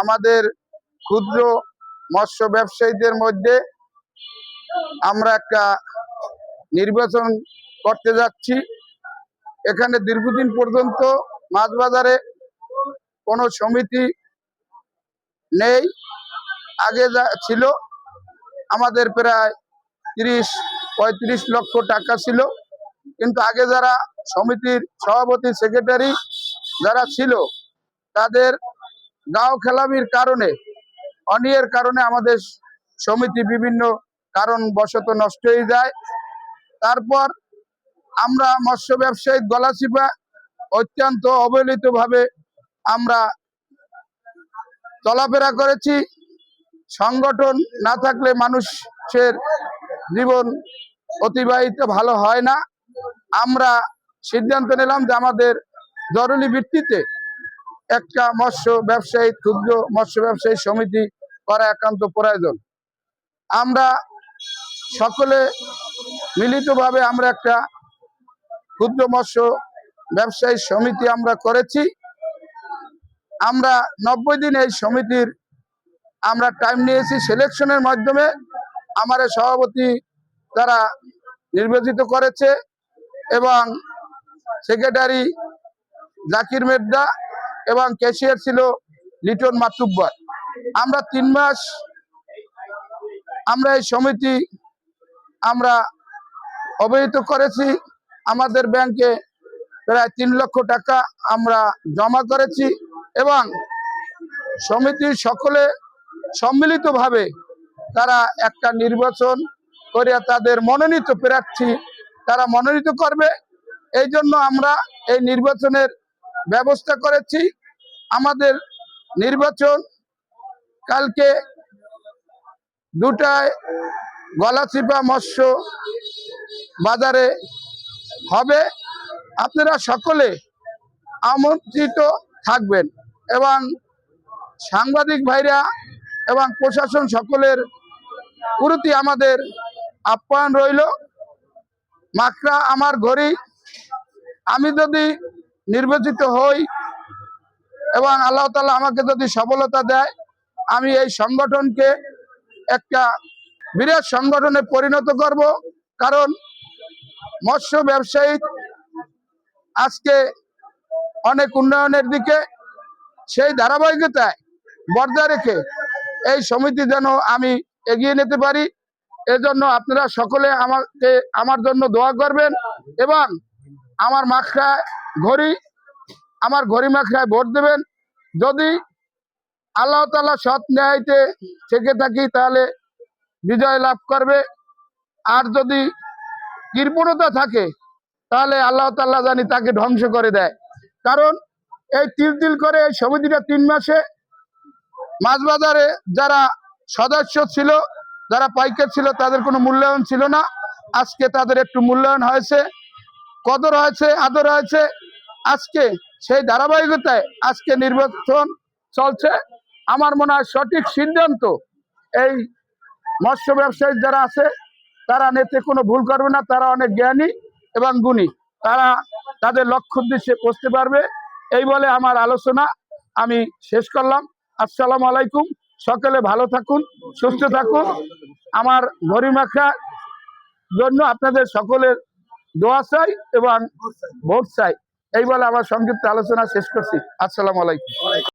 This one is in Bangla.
আমাদের ক্ষুদ্র মৎস্য ব্যবসায়ীদের মধ্যে আমরা একটা নির্বাচন করতে যাচ্ছি। এখানে দীর্ঘদিন পর্যন্ত মাছ বাজারে কোনো সমিতি নেই। আগে যা ছিল, আমাদের প্রায় তিরিশ, পঁয়ত্রিশ লক্ষ টাকা ছিল। কিন্তু আগে যারা সমিতির সভাপতি, সেক্রেটারি যারা ছিল, তাদের গাঁও খেলামির কারণে, অনিয়ের কারণে আমাদের সমিতি বিভিন্ন কারণ বশত নষ্ট হয়ে যায়। তারপর আমরা মৎস্য ব্যবসায়ী গলাচিপা অত্যন্ত অবহেলিতভাবে আমরা চলাফেরা করেছি। সংগঠন না থাকলে মানুষের জীবন অতিবাহিত ভালো হয় না। আমরা সিদ্ধান্ত নিলাম যে আমাদের জরুরি ভিত্তিতে একটা মৎস্য ব্যবসায়ী, ক্ষুদ্র মৎস্য ব্যবসায়ী সমিতি করা একান্ত প্রয়োজন। আমরা সকলে মিলিতভাবে আমরা একটা ক্ষুদ্র মৎস্য ব্যবসায়ী সমিতি আমরা করেছি। আমরা নব্বই দিন এই সমিতির আমরা টাইম নিয়েছি সিলেকশনের মাধ্যমে। আমার সভাপতি তারা নির্বাচিত করেছে এবং সেক্রেটারি জাকির মেদ্দা এবং ক্যাশিয়ার ছিল লিটন মাতুব্বর। আমরা তিন মাস আমরা এই সমিতি আমরা অবহিত করেছি। আমাদের ব্যাংকে প্রায় তিন লক্ষ টাকা আমরা জমা করেছি এবং সমিতির সকলে সম্মিলিতভাবে তারা একটা নির্বাচন করে তাদের মনোনীত প্রার্থী তারা মনোনীত করবে। এই জন্য আমরা এই নির্বাচনের ব্যবস্থা করেছি। আমাদের নির্বাচন কালকে দুটায় গলাচিপা মৎস্য বাজারে হবে। আপনারা সকলে আমন্ত্রিত থাকবেন এবং সাংবাদিক ভাইরা এবং প্রশাসন সকলের প্রতি আমাদের আপ্যায়ন রইল। মাকড়া আমার ঘড়ি। আমি যদি নির্বাচিত হই এবং আল্লাহ তালা আমাকে যদি সফলতা দেয়, আমি এই সংগঠনকে একটা বিরাট সংগঠনে পরিণত করব। কারণ মৎস্য ব্যবসায়ী আজকে অনেক উন্নয়নের দিকে সেই ধারাবাহিকতায় বজায় রেখে এই সমিতি যেন আমি এগিয়ে নিতে পারি। এজন্য আপনারা সকলে আমাকে, আমার জন্য দোয়া করবেন এবং আমার মাখরায় ঘড়ি, আমার ঘড়ি মাখরায় ভোট দেবেন। যদি আল্লাহ তালা সৎ ন্যায়তে থেকে থাকি তাহলে বিজয় লাভ করবে। আর যদি কৃপণতা থাকে, তাহলে আল্লাহ তাল্লাহ জানি তাকে ধ্বংস করে দেয়। কারণ এই তিল তিল করে এই সমিতিটা তিন মাসে মাছ বাজারে যারা সদস্য ছিল, যারা পাইকার ছিল, তাদের কোনো মূল্যায়ন ছিল না। আজকে তাদের একটু মূল্যায়ন হয়েছে। কদর হয়েছে আদর হয়েছে আজকে সেই ধারাবাহিকতায় আজকে নির্বাচন চলছে। আমার মনে হয় সঠিক সিদ্ধান্ত এই মৎস্য ব্যবসায়ী যারা আছে, তারা নেতে কোনো ভুল করবে না, তারা অনেক জ্ঞানী এবং গুণী। তারা তাদের লক্ষ্য উদ্দেশ্যে পৌঁছতে পারবে। এই বলে আমার আলোচনা আমি শেষ করলাম। আসসালামু আলাইকুম। সকলে ভালো থাকুন, সুস্থ থাকুন। আমার গরিমাখা জন্য আপনাদের সকলের দোয়া চাই এবং ভোট চাই এই বলে আমার সংক্ষিপ্ত আলোচনা শেষ করছি। আসসালামু আলাইকুম।